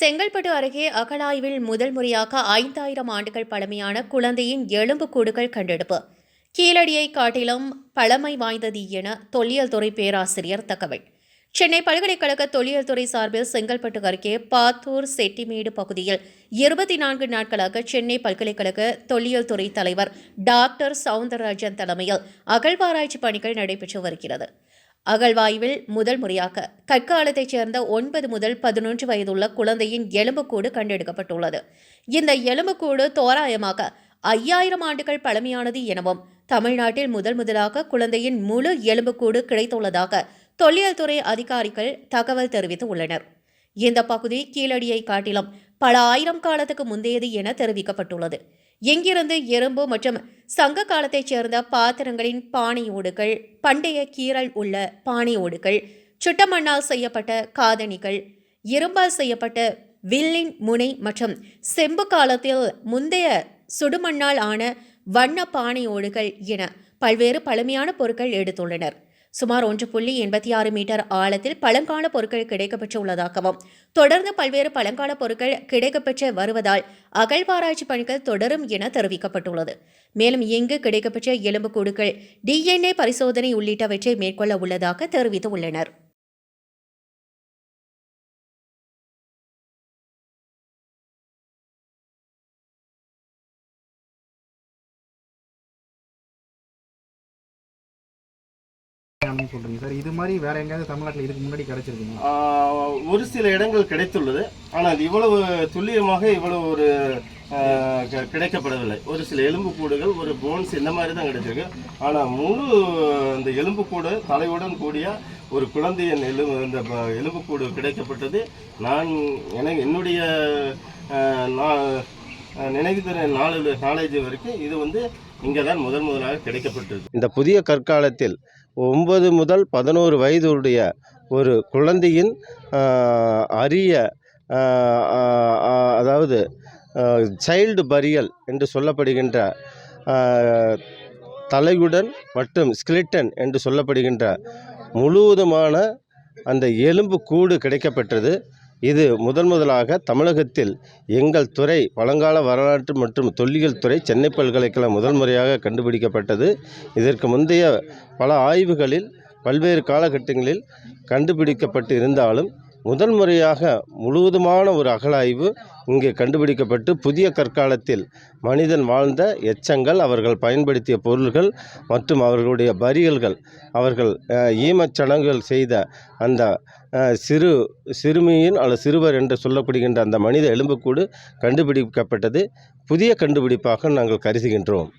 செங்கல்பட்டு அருகே அகழாய்வில் முதல் முறையாக ஐந்தாயிரம் ஆண்டுகள் பழமையான குழந்தையின் எலும்புக்கூடுகள் கண்டெடுப்பு. கீழடியை காட்டிலும் பழமை வாய்ந்தது என தொல்லியல் துறை பேராசிரியர் தகவல். சென்னை பல்கலைக்கழக தொல்லியல் துறை சார்பில் செங்கல்பட்டு அருகே பாத்தூர் செட்டிமேடு பகுதியில் இருபத்தி நான்கு நாட்களாக சென்னை பல்கலைக்கழக தொல்லியல் துறை தலைவர் டாக்டர் சவுந்தரராஜன் தலைமையில் அகழ்வாராய்ச்சி பணிகள் நடைபெற்று வருகிறது. அகழ்வாய்வில் முதல் முறையாக. கற்காலத்தைச் சேர்ந்த ஒன்பது முதல் பதினொன்று வயதுள்ள குழந்தையின் எலும்புக்கூடு கண்டெடுக்கப்பட்டுள்ளது. இந்த எலும்புக்கூடு தோராயமாக ஐயாயிரம் ஆண்டுகள் பழமையானது எனவும் தமிழ்நாட்டில் முதல் முதலாக குழந்தையின் முழு எலும்புக்கூடு கிடைத்துள்ளதாக தொல்லியல் துறை அதிகாரிகள் தகவல் தெரிவித்துள்ளனர். இந்த பகுதி கீழடியை காட்டிலும் பல ஆயிரம் காலத்துக்கு முந்தையது என தெரிவிக்கப்பட்டுள்ளது. எங்கிருந்து எறும்பு மற்றும் சங்க காலத்தைச் சேர்ந்த பாத்திரங்களின் பானை ஓடுகள் பண்டைய கீறல் உள்ள பானை ஓடுகள் சுட்டமண்ணால் செய்யப்பட்ட காதணிகள் இரும்பால் செய்யப்பட்ட வில்லின் முனை மற்றும் செம்பு காலத்தில் முந்தைய சுடுமண்ணால் ஆன வண்ண பானை ஓடுகள் என பல்வேறு பழமையான பொருட்கள் எடுத்துள்ளனர். சுமார் ஒன்று புள்ளி எண்பத்தி ஆறு மீட்டர் ஆழத்தில் பழங்கால பொருட்கள் கிடைக்கப்பெற்றுள்ளதாகவும் தொடர்ந்து பல்வேறு பழங்கால பொருட்கள் கிடைக்கப்பெற்று வருவதால் அகழ்வாராய்ச்சி பணிகள் தொடரும் என தெரிவிக்கப்பட்டுள்ளது. மேலும் இங்கு கிடைக்கப்பெற்ற எலும்புக்கூடுகள் டிஎன்ஏ பரிசோதனை உள்ளிட்டவற்றை மேற்கொள்ள உள்ளதாக தெரிவித்துள்ளனர். அப்படின்னு சொல்றீங்க. சார் இது மாதிரி வேற எங்கேயாவது தமிழ்நாட்டில் இதுக்கு முன்னாடி கிடைச்சிருக்குங்களா ஆஹ் ஒரு சில இடங்கள் கிடைத்துள்ளது. ஆனால் இவ்வளவு துல்லியமாக இவ்வளவு ஒரு கிடைக்கப்படவில்லை. ஒரு சில எலும்புக்கூடுகள் ஒரு போன்ஸ் இந்த மாதிரி தான் கிடைச்சிருக்கு. ஆனால் முழு இந்த எலும்புக்கூடு தலையுடன் கூடிய ஒரு குழந்தையின் எலும்பு இந்த ப- எலும்புக்கூடு கிடைக்கப்பட்டது. நான் எனக்கு என்னுடைய நான் நினைவு தர நாலு நாலேஜ் வரைக்கும் இது வந்து இங்கே தான் முதல் முதலாக கிடைக்கப்பட்டிருக்கு இந்த புதிய கற்காலத்தில் ஒன்பது முதல் பதினோரு வயதுடைய ஒரு குழந்தையின் அரிய அதாவது சைல்டு பரியல் என்று சொல்லப்படுகின்ற தலையுடன் மற்றும் ஸ்கிலிட்டன் என்று சொல்லப்படுகின்ற முழுவதுமான அந்த எலும்பு கூடு கிடைக்கப்பெற்றது. இது முதன் முதலாக தமிழகத்தில் எங்கள் துறை பழங்கால வரலாற்று மற்றும் தொல்லியல் துறை சென்னை பல்கலைக்கழகம் முதல் முறையாக கண்டுபிடிக்கப்பட்டது. இதற்கு முந்தைய பல ஆய்வுகளில் பல்வேறு காலகட்டங்களில் கண்டுபிடிக்கப்பட்டு இருந்தாலும் முதல் முறையாக முழுவதுமான ஒரு அகழாய்வு இங்கே கண்டுபிடிக்கப்பட்டு புதிய கற்காலத்தில் மனிதன் வாழ்ந்த எச்சங்கள் அவர்கள் பயன்படுத்திய பொருள்கள் மற்றும் அவர்களுடைய பரியல்கள் அவர்கள் ஈமச்சடங்குகள் செய்த அந்த சிறு சிறுமியின் அல்லது சிறுவர் என்று சொல்லப்படுகின்ற அந்த மனித எலும்புக்கூடு கண்டுபிடிக்கப்பட்டது. புதிய கண்டுபிடிப்பாக நாங்கள் கருதுகின்றோம்.